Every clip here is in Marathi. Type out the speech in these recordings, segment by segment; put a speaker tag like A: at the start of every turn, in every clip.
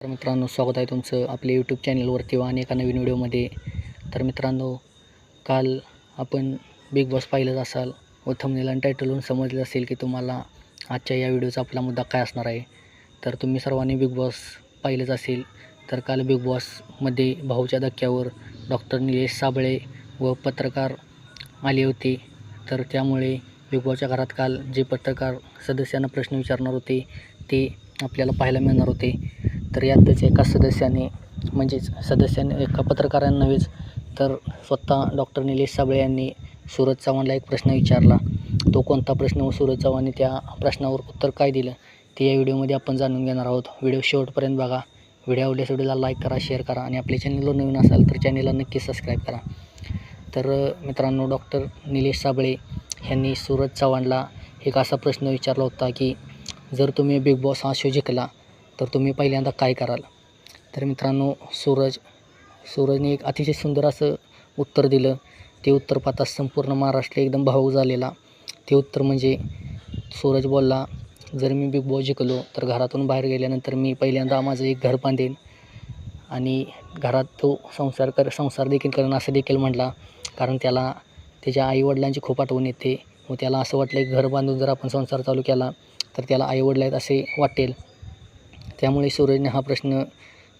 A: तर मित्रांनो स्वागत आहे तुमचं आपल्या यूट्यूब चॅनलवरती व अनेका नवीन व्हिडिओमध्ये. तर मित्रांनो काल आपण बिग बॉस पाहिलंच असाल व थंबनेल आणि टायटलवरून समजलं असेल की तुम्हाला आजच्या या व्हिडिओचा आपला मुद्दा काय असणार आहे. तर तुम्ही सर्वांनी बिग बॉस पाहिलंच असेल तर काल बिग बॉसमध्ये भाऊच्या धक्क्यावर डॉक्टर निलेश साबळे व पत्रकार आले होते. तर त्यामुळे बिग बॉसच्या घरात काल जे पत्रकार सदस्यांना प्रश्न विचारणार होते ते आपल्याला पाहायला मिळणार होते. तर यातच एका सदस्याने म्हणजेच सदस्याने एका पत्रकारांना नव्हेच तर स्वतः डॉक्टर निलेश साबळे यांनी सूरज चव्हाणला एक प्रश्न विचारला. तो कोणता प्रश्न? व सूरज चव्हाणने त्या प्रश्नावर उत्तर काय दिलं? ते या व्हिडिओमध्ये आपण जाणून घेणार आहोत. व्हिडिओ शेवटपर्यंत बघा. व्हिडिओ आवडल्यास व्हिडिओला लाईक करा शेअर करा आणि आपल्या चॅनलवर नवीन असाल तर चॅनलला नक्की सबस्क्राईब करा. तर मित्रांनो डॉक्टर निलेश साबळे यांनी सूरज चव्हाणला एक असा प्रश्न विचारला होता की जर तुम्ही बिग बॉस हा शो जिंकला तर तुम्ही पहिल्यांदा काय कराल? तर मित्रांनो सूरज सूरजने एक अतिशय सुंदर असं उत्तर दिलं. ते उत्तर पाहता संपूर्ण महाराष्ट्र एकदम भावूक झालेला. ते उत्तर म्हणजे सूरज बोलला जर मी बिग बॉस जिंकलो तर घरातून बाहेर गेल्यानंतर मी पहिल्यांदा माझं एक घर बांधेन. आणि घरात तो संसार कर संसार देखील करेन असं देखील म्हटला. कारण त्याला त्याच्या आईवडिलांची खूप आठवण येते. व त्याला असं वाटलं की घर बांधून जर आपण संसार चालू केला तर त्याला आईवडील आहेत असे वाटेल. त्यामुळे सूरजने हा प्रश्न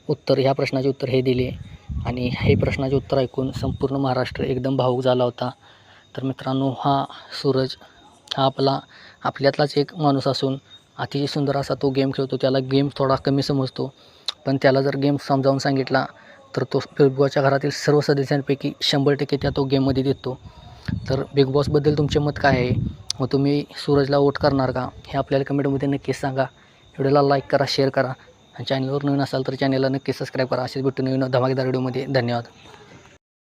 A: उत्तर ह्या प्रश्नाचे उत्तर हे दिले आणि हे प्रश्नाचे उत्तर ऐकून संपूर्ण महाराष्ट्र एकदम भावूक झाला होता. तर मित्रांनो हा सूरज हा आपला आपल्यातलाच एक माणूस असून अतिशय सुंदर असा तो गेम खेळतो. त्याला गेम थोडा कमी समजतो. पण त्याला जर गेम समजावून सांगितला तर तो बिग बॉसच्या घरातील सर्व सदस्यांपैकी शंभर टक्के त्या तो गेममध्ये देतो. तर बिग बॉसबद्दल तुमचे मत काय आहे? मग तुम्ही सूरजला वोट करणार का? हे आपल्याला कमेंटमध्ये नक्कीच सांगा. व्हिडिओला लाईक करा शेअर करा. आणि चॅनलवर नवीन असाल तर चॅनलला नक्की सबस्क्राईब करा. असेच भेटून नवीन धमाकेदार व्हिडिओमध्ये. धन्यवाद.